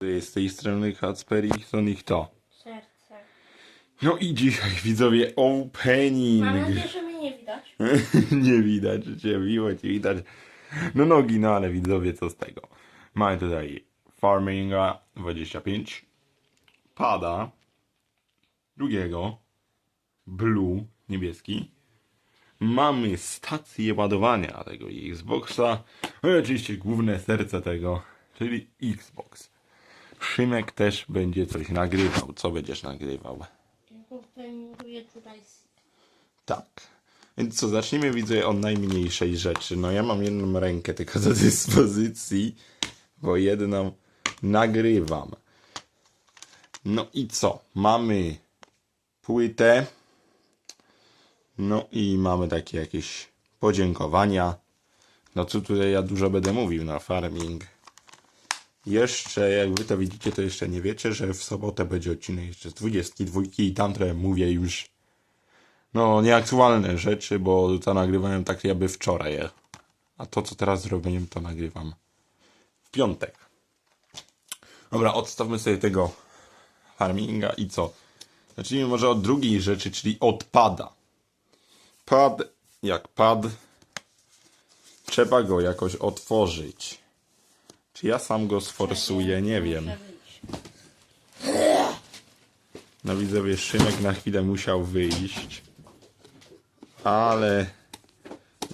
Z tej strony Kacper i ich to. Serce. No i dzisiaj widzowie opening. Mam nadzieję, że mnie nie widać. nie widać, cię miło ci widać. No nogi, no ale widzowie co z tego. Mamy tutaj Farminga 25. Pada. Drugiego. Blue, niebieski. Mamy stację ładowania tego Xboxa. No i oczywiście główne serce tego, czyli Xbox. Szymek też będzie coś nagrywał. Co będziesz nagrywał? Openinguję tutaj. Tak. Więc co, zacznijmy widzę od najmniejszej rzeczy. No ja mam jedną rękę tylko do dyspozycji, bo jedną nagrywam. No i co? Mamy płytę. No i mamy takie jakieś podziękowania. No co tutaj ja dużo będę mówił na farming. Jeszcze, jak wy to widzicie, to jeszcze nie wiecie, że w sobotę będzie odcinek jeszcze z 22 i tam trochę mówię już no, nieaktualne rzeczy, bo to nagrywałem tak jakby wczoraj. A to, co teraz zrobiłem, to nagrywam w piątek. Dobra, odstawmy sobie tego farminga i co? Zacznijmy może od drugiej rzeczy, czyli od pada. Pad, jak pad, trzeba go jakoś otworzyć. Czy ja sam go sforsuję? Nie wiem. No widzowie, Szymek na chwilę musiał wyjść. Ale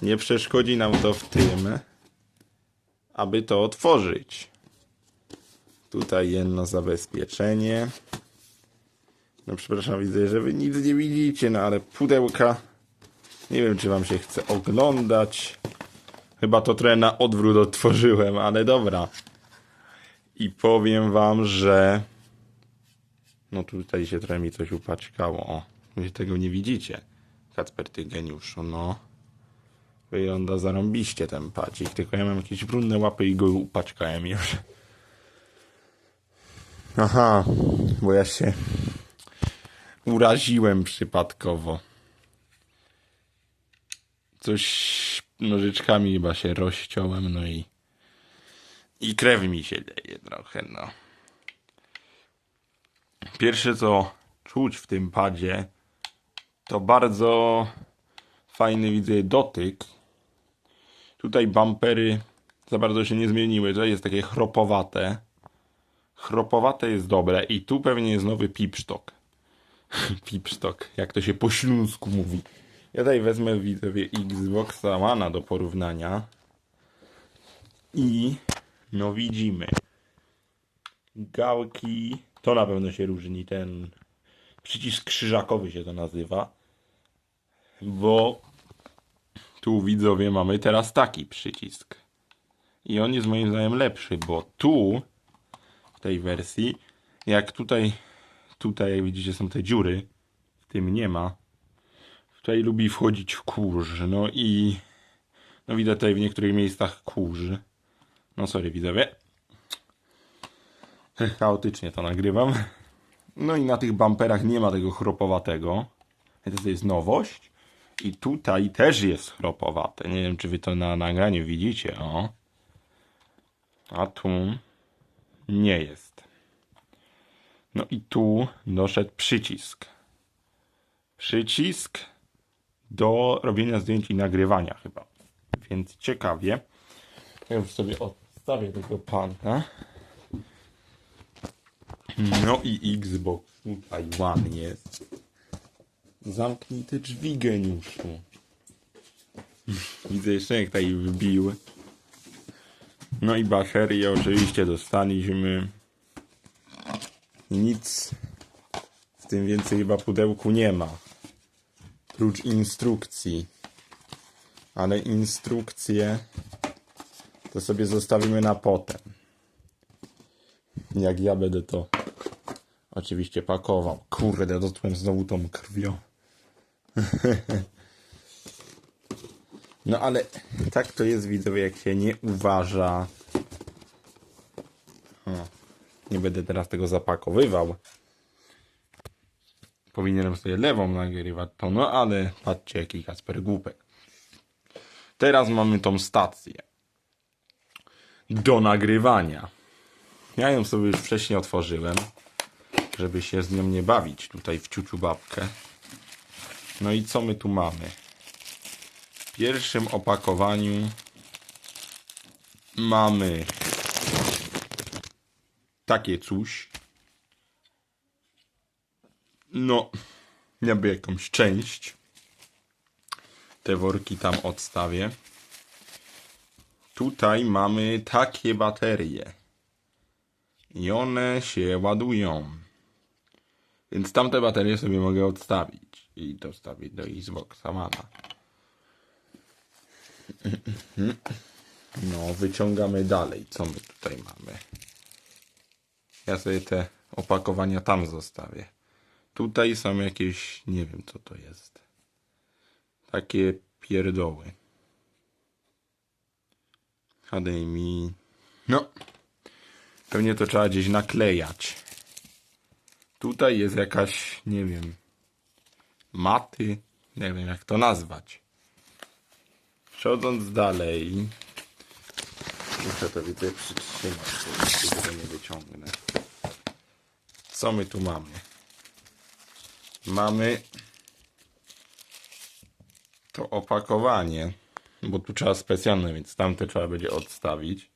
nie przeszkodzi nam to w tym, aby to otworzyć. Tutaj jedno zabezpieczenie. No przepraszam, widzę, że wy nic nie widzicie, no ale pudełka. Nie wiem, czy wam się chce oglądać. Chyba to trochę na odwrót otworzyłem, ale dobra. I powiem wam, że no tutaj się trochę mi coś upaćkało. O, wy tego nie widzicie. Kacper, ty geniuszu, no. Wygląda zarąbiście ten padzik, tylko ja mam jakieś brudne łapy i go upaćkałem już. Aha, bo ja się uraziłem przypadkowo. Coś nożyczkami chyba się rozciąłem, no i i krew mi się leje trochę, no. Pierwsze co czuć w tym padzie to bardzo fajny widzę dotyk. Tutaj bumpery za bardzo się nie zmieniły. To jest takie chropowate. Chropowate jest dobre i tu pewnie jest nowy pipsztok. pipsztok, jak to się po śląsku mówi. Ja tutaj wezmę widzowie Xboxa One do porównania. I no widzimy gałki. To na pewno się różni. Ten przycisk krzyżakowy się to nazywa. Bo tu widzowie mamy teraz taki przycisk. I on jest moim zdaniem lepszy, bo tu w tej wersji, jak tutaj, tutaj widzicie są te dziury, w tym nie ma. Tutaj lubi wchodzić w kurz. No i no widać tutaj w niektórych miejscach kurz. No sorry widzowie. Chaotycznie to nagrywam. No i na tych bumperach nie ma tego chropowatego. To jest nowość. I tutaj też jest chropowate. Nie wiem, czy wy to na nagraniu widzicie. O. A tu nie jest. No i tu doszedł przycisk. Przycisk do robienia zdjęć i nagrywania chyba. Więc ciekawie. Ja już sobie odstawię tego pana. No i Xbox tutaj One jest. Zamknij te drzwi, geniuszu. Widzę jeszcze jak tutaj wbił. No i baterię oczywiście dostaliśmy. Nic w tym więcej chyba pudełku nie ma. Prócz instrukcji. Ale instrukcje to sobie zostawimy na potem. Jak ja będę to oczywiście pakował. Kurde, dotknąłem znowu tą krwią. No ale tak to jest widzowie, jak się nie uważa. Nie będę teraz tego zapakowywał. Powinienem sobie lewą nagrywać to, no ale patrzcie jaki Kasper głupek. Teraz mamy tą stację do nagrywania. Ja ją sobie już wcześniej otworzyłem, żeby się z nią nie bawić tutaj w ciuciu babkę. No i co my tu mamy? W pierwszym opakowaniu mamy takie coś. No, jakby jakąś część. Te worki tam odstawię. Tutaj mamy takie baterie. I one się ładują. Więc tamte baterie sobie mogę odstawić. I dostawić do Xboxa Mana. No, wyciągamy dalej. Co my tutaj mamy? Ja sobie te opakowania tam zostawię. Tutaj są jakieś, nie wiem co to jest. Takie pierdoły. HDMI. No. Pewnie to trzeba gdzieś naklejać. Tutaj jest jakaś, nie wiem, maty. Nie wiem jak to nazwać. Przechodząc dalej. Muszę to widzę przytrzymać, żeby tego nie wyciągnę. Co my tu mamy? Mamy to opakowanie, bo tu trzeba specjalne, więc tamte trzeba będzie odstawić.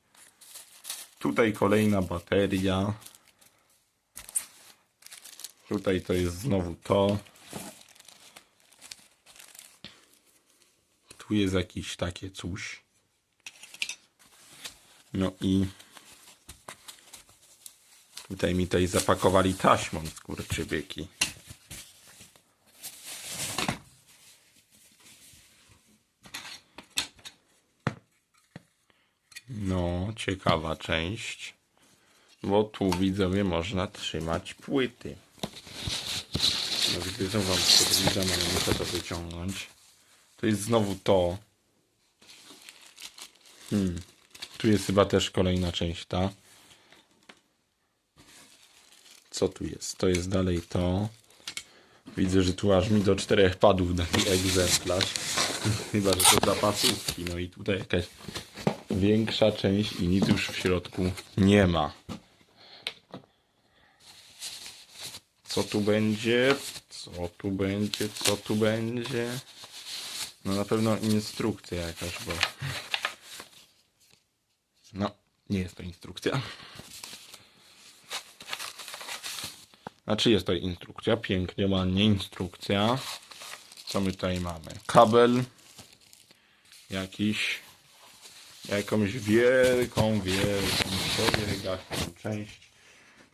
Tutaj kolejna bateria. Tutaj to jest znowu to. Tu jest jakieś takie coś. No i tutaj mi tutaj zapakowali taśmą skurczybyki. No, ciekawa część. Bo tu widzowie można trzymać płyty. No widzę, że wam ale muszę to wyciągnąć. To jest znowu to. Hmm. Tu jest chyba też kolejna część ta. Co tu jest? To jest dalej to. Widzę, że tu aż mi do czterech padów taki egzemplarz. Chyba, że to zapasówki. No i tutaj jakaś większa część i nic już w środku nie ma. Co tu będzie? Co tu będzie? Co tu będzie? No na pewno instrukcja jakaś, bo... No, nie jest to instrukcja. Znaczy jest to instrukcja, pięknie, ładnie instrukcja. Co my tutaj mamy? Kabel jakiś jakąś wielką, wielką, przebiegawczą część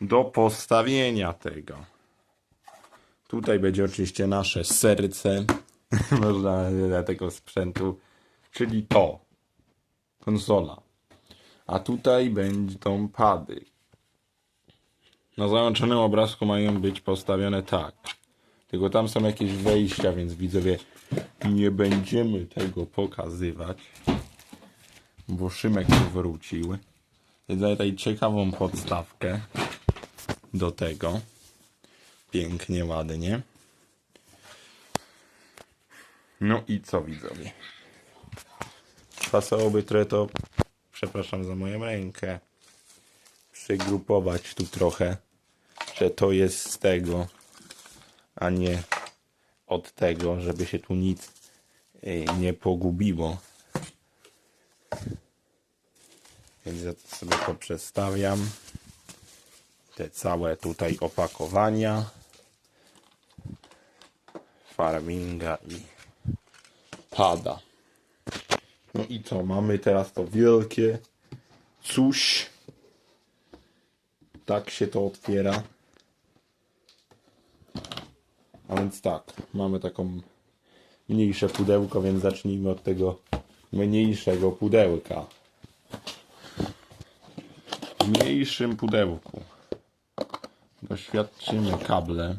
do postawienia tego. Tutaj będzie oczywiście nasze serce można dla tego sprzętu, czyli to, konsola. A tutaj będą pady. Na załączonym obrazku mają być postawione tak. Tylko tam są jakieś wejścia, więc widzowie nie będziemy tego pokazywać bo Szymek tu wrócił. Tutaj ciekawą podstawkę do tego. Pięknie, ładnie. No i co widzowie? Pasowałoby trochę to, przepraszam za moją rękę, przygrupować tu trochę, że to jest z tego, a nie od tego, żeby się tu nic y, nie pogubiło. Więc ja to sobie poprzestawiam. Te całe tutaj opakowania. Farminga i pada. No i co? Mamy teraz to wielkie coś. Tak się to otwiera. A więc tak, mamy taką mniejsze pudełko, więc zacznijmy od tego mniejszego pudełka. W mniejszym pudełku doświadczymy kable.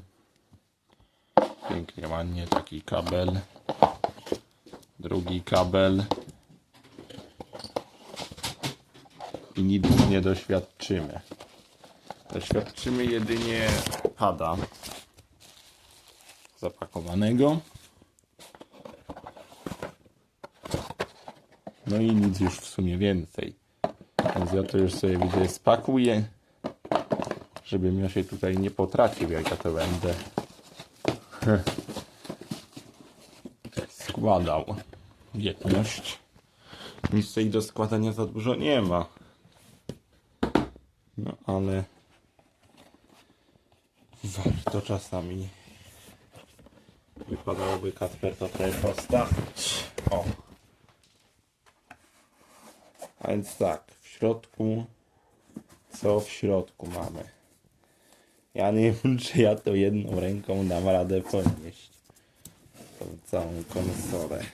Pięknie, ładnie taki kabel. Drugi kabel. I nic nie doświadczymy. Doświadczymy jedynie pada zapakowanego. No i nic już w sumie więcej. Więc ja to już sobie widzę spakuję żebym ja się tutaj nie potracił, jak ja to będę składał. Jedność. Nic tutaj do składania za dużo nie ma. No ale warto czasami wypadałoby Kacper to tutaj postawić. O. Więc tak, w środku co w środku mamy? Ja nie wiem, czy ja to jedną ręką dam radę podnieść. Tą całą konsolę.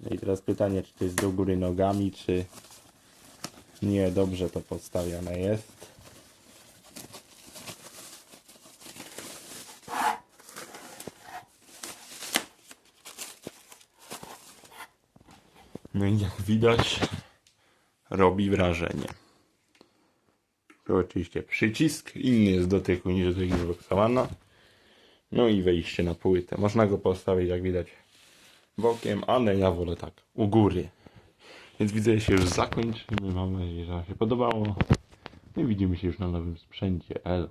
No i teraz pytanie, czy to jest do góry nogami, czy nie dobrze to postawione jest. No i jak widać, robi wrażenie. Tu oczywiście przycisk, inny jest dotyku niż do Xbox One. No i wejście na płytę. Można go postawić, jak widać, bokiem, ale ja wolę tak, u góry. Więc widzę, się już zakończymy. Mam nadzieję, że Wam się podobało. No I widzimy się już na nowym sprzęcie. Elo.